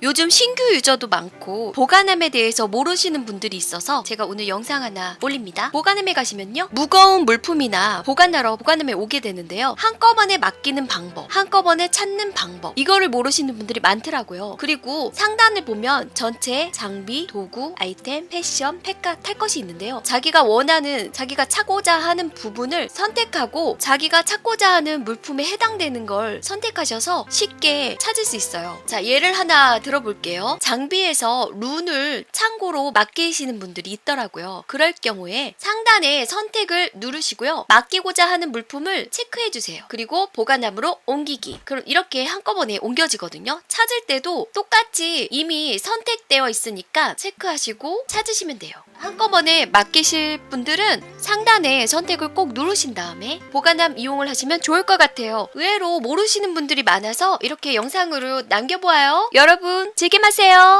요즘 신규 유저도 많고 보관함에 대해서 모르시는 분들이 있어서 제가 오늘 영상 하나 올립니다. 보관함에 가시면요. 무거운 물품이나 보관하러 보관함에 오게 되는데요. 한꺼번에 맡기는 방법, 한꺼번에 찾는 방법 이거를 모르시는 분들이 많더라고요. 그리고 상단을 보면 전체 장비, 도구, 아이템, 패션, 팩과 탈 것이 있는데요. 자기가 원하는 자기가 찾고자 하는 부분을 선택하고 자기가 찾고자 하는 물품에 해당되는 걸 선택하셔서 쉽게 찾을 수 있어요. 자, 예를 하나 들어볼게요. 장비에서 룬을 참고로 맡기시는 분들이 있더라고요. 그럴 경우에 상단에 선택을 누르시고요. 맡기고자 하는 물품을 체크해 주세요. 그리고 보관함으로 옮기기. 그럼 이렇게 한꺼번에 옮겨지거든요. 찾을 때도 똑같이 이미 선택되어 있으니까 체크하시고 찾으시면 돼요. 한꺼번에 맡기실 분들은 상단에 선택을 꼭 누르신 다음에 보관함 이용을 하시면 좋을 것 같아요. 의외로 모르시는 분들이 많아서 이렇게 영상으로 남겨보아요. 여러분, 즐김하세요.